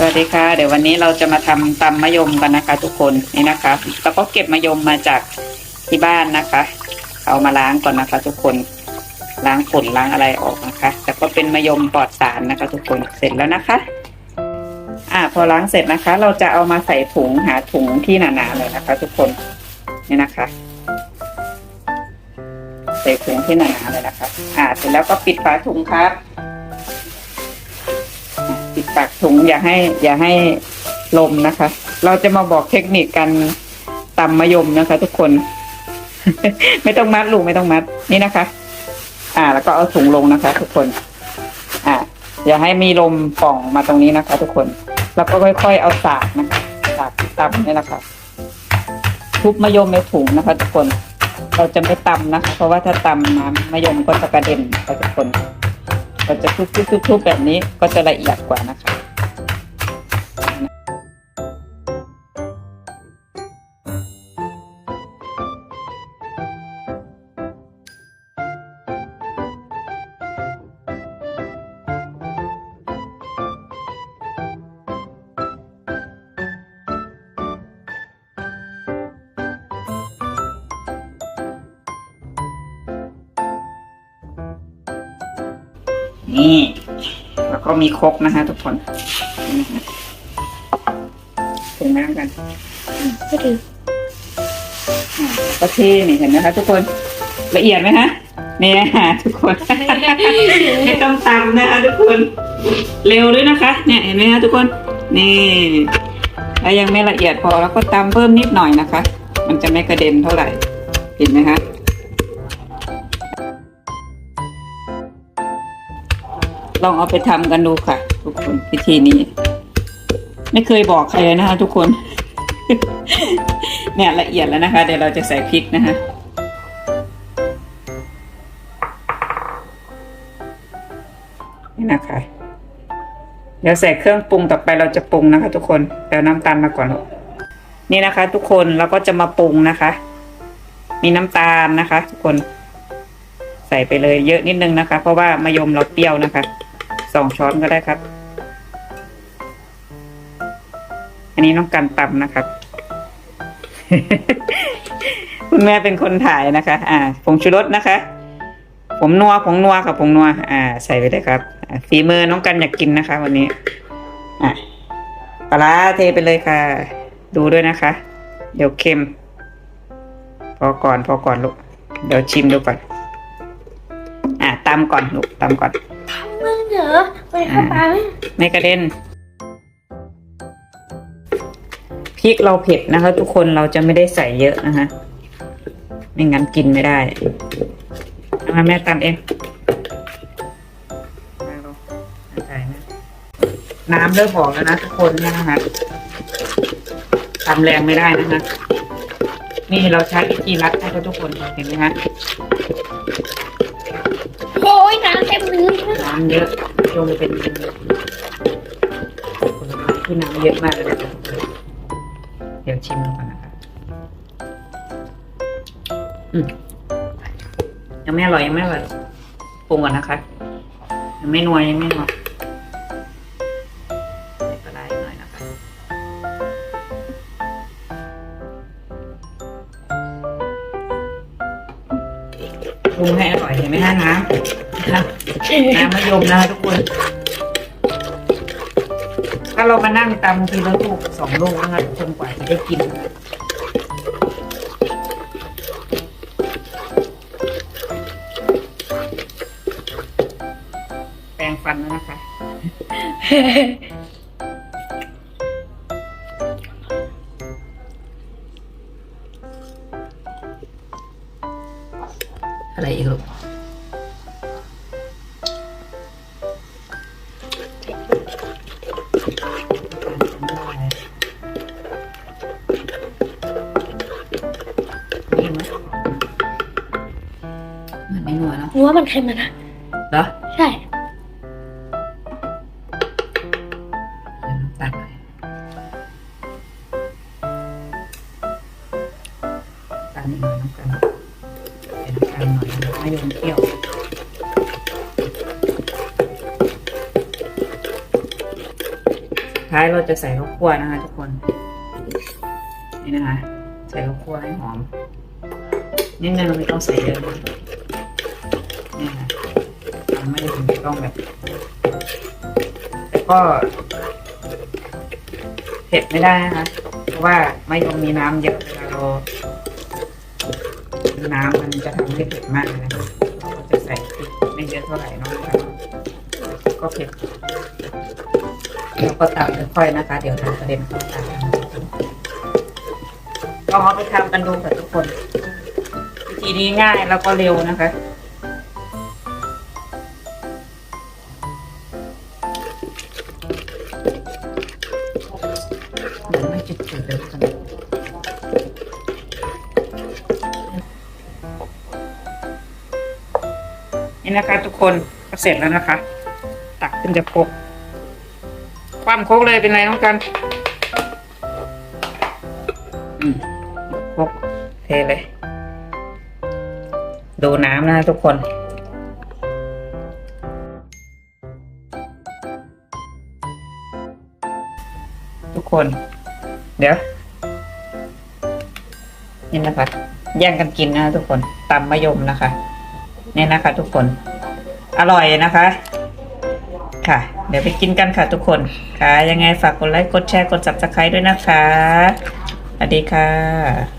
สวัสดีค่ะ เดี๋ยววันนี้เราจะมาทำตำมะยมกันนะคะ ทุกคนนี่นะคะแล้วก็เก็บมะยมมาจากที่บ้านนะคะ เอามาล้างก่อนนะคะ ทุกคนล้างฝุ่นล้างอะไรออกนะคะ แต่ก็เป็นมะยมปลอดสารนะคะ ทุกคนเสร็จแล้วนะคะ อ่าพอล้างเสร็จนะคะ เราจะเอามาใส่ถุงหาถุงที่หนาๆเลยนะคะ ทุกคนนี่นะคะ ใส่ถุงที่หนาๆเลยนะคะ อ่าเสร็จแล้วก็ปิดฝาถุงครับ ปิดปากถุงอย่าให้ อย่าให้ลมนะคะ เราจะมาบอกเทคนิคการตำมะยมนะคะ ทุกคน ไม่ต้องมัดลูกไม่ต้องมัดนี่นะคะ อ่า แล้วก็เอาถุงลงนะคะ ทุกคน อ่า อย่าให้มีลมป่องมาตรงนี้นะคะ ทุกคน แล้วก็ค่อยๆเอาสากนะคะสากตำนี่แหละค่ะทุบมะยมในถุงนะคะ ทุกคนเราจะไม่ตำนะคะเพราะว่าถ้าตำน้ำมะยมก็จะกระเด็นค่ะทุกคน เราจะทุบๆๆแบบนี้ก็จะละเอียดกว่านะคะ นี่ แล้วก็มีครกนะคะทุกคนนี่นะคะถึงน้ำกันก็ถืออ่าแล้วก็เทนี่เห็นไหมคะทุกคนละเอียดไหมฮะเนี่ยทุกคนไม่ต้องตำนะคะทุกคนเร็วด้วยนะคะ เนี่ยเห็นไหมคะทุกคนนี่แล้วยังไม่ละเอียดพอแล้วก็ตำเพิ่มนิดหน่อยนะคะ มันจะไม่กระเด็นเท่าไหร่เห็นไหมคะ ลองเอาไปทำกันดูค่ะ ทุกคนวิธีนี้ ไม่เคยบอกใครเลยนะคะ ทุกคน เนี่ยละเอียดแล้วนะคะ เดี๋ยวเราจะใส่พริกนะคะนี่นะคะ เดี๋ยวใส่เครื่องปรุงต่อไปเราจะปรุงนะคะ ทุกคนเดี๋ยวน้ำตาลมาก่อนลูกนี่นะคะ ทุกคนเราก็จะมาปรุงนะคะ มีน้ำตาลนะคะ ทุกคนใส่ไปเลยเยอะนิดนึงนะคะ เพราะว่ามะยมเราเปรี้ยวนะคะ สองช้อนก็ได้ครับ อันนี้น้องกันตำนะครับ คุณแม่เป็นคนถ่ายนะคะ อ่าผงชูรสนะคะ ผมนัวผงนัวกับผงนัว อ่า ใส่ไปเลยครับอ่าฝีมือน้องกันอยากกินนะคะ วันนี้ อะปลาร้าเทไปเลยค่ะ ดูด้วยนะคะ เดี๋ยวเค็ม พอก่อนพอก่อนลูก เดี๋ยวชิมดูก่อน อะตำก่อนลูกตำก่อนทำมึง เหรอไปเข้าไปไหมไม่กระเด็นพริกเราเผ็ดนะคะ ทุกคนเราจะไม่ได้ใส่เยอะนะคะไม่งั้นกินไม่ได้เอามาแม่ตำเองมาลงใส่นะน้ำเริ่มบอกแล้วนะทุกคนเนี่ยนะคะทำแรงไม่ได้นะคะนี่เราใช้วิธีรัดให้ทุกคนเห็นไหมคะ น้ำเยอะยมเป็นผลไม้ที่น้ำเยอะมากเลยนะเดี๋ยวชิมก่อนนะคะอืมยังไม่อร่อยยังไม่อร่อยปรุงก่อนนะคะยังไม่นัวยังไม่นัวใส่ปร้าอีกหน่อยนะคะปรุงให้อร่อย ไหมคะน้ำค่ะน้ำมะยมนะคะทุกคน ถ้าเรามานั่งตำทีละลูกสองลูกนะคะทุกคนกว่าจะได้กินนะคะแปรงฟันแล้วนะคะอะไรอีกลูก วเนอะหัวมันเค็มอะนะเหรอใช่เดี๋ยวน้ำตาลหน่อยตาลอีกหน่อยน้ำตาลใส่น้ำตาลหน่อยนะไม่ยมเปรี้ยวท้ายเราจะใส่ข้าวคั่วนะคะทุกคน นี่นะคะ ใส่ข้าวคั่วให้หอมนิดนึงไม่ต้องใส่เยอะ ต้องแบบแต่ก็เผ็ดไม่ได้นะคะเพราะว่าไม่ยอมมีน้ำเยอะเวลาเราน้ำมันจะทำให้เผ็ดมากนะคะเราก็จะใส่พริกไม่เยอะเท่าไหร่เนอะก็เผ็ดเราก็ตามค่อยๆนะคะ เดี๋ยวทำประเด็นเข้าตาลองเอาไปทำกันดูค่ะทุกคน วิธีนี้ง่ายแล้วก็เร็วนะคะ เดี๋ยวไม่จุดๆเลยกันนี่นะคะ ทุกคนก็เสร็จแล้วนะคะ ตักขึ้นจะโคกความโคกเลยเป็นไรน้องกันอืมโคกเทเลย ดูน้ำนะทุกคนทุกคน เดี๋ยวนี่นะคะแย่งกันกินนะทุกคนตำมะยมนะคะนี่นะคะ ทุกคนอร่อยนะคะ ค่ะ เดี๋ยวไปกินกันค่ะทุกคนค่ะ ยังไงฝากกดไลค์กดแชร์กด subscribe ด้วยนะคะสวัสดีค่ะ